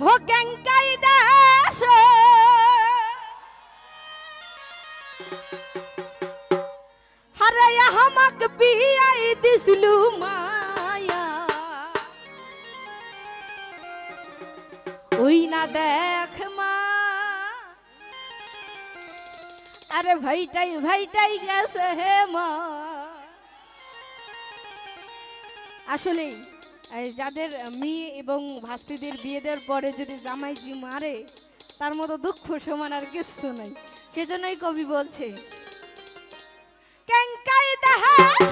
হো ক্যাঙ্কাই দাস হরে হামাক বিয়াই দিসলু মায়া। ওই না দেখ মা। আরে ভাইটাই ভাইটাই গেছে হে মা। আসলে এই যাদের মেয়ে এবং ভাস্তিদের বিয়ে দেওয়ার পরে যদি জামাইজি মারে, তার মতো দুঃখ সমান আর কিছু নাই। সেজন্যই কবি বলছে, কেঙ্কাই দেহাস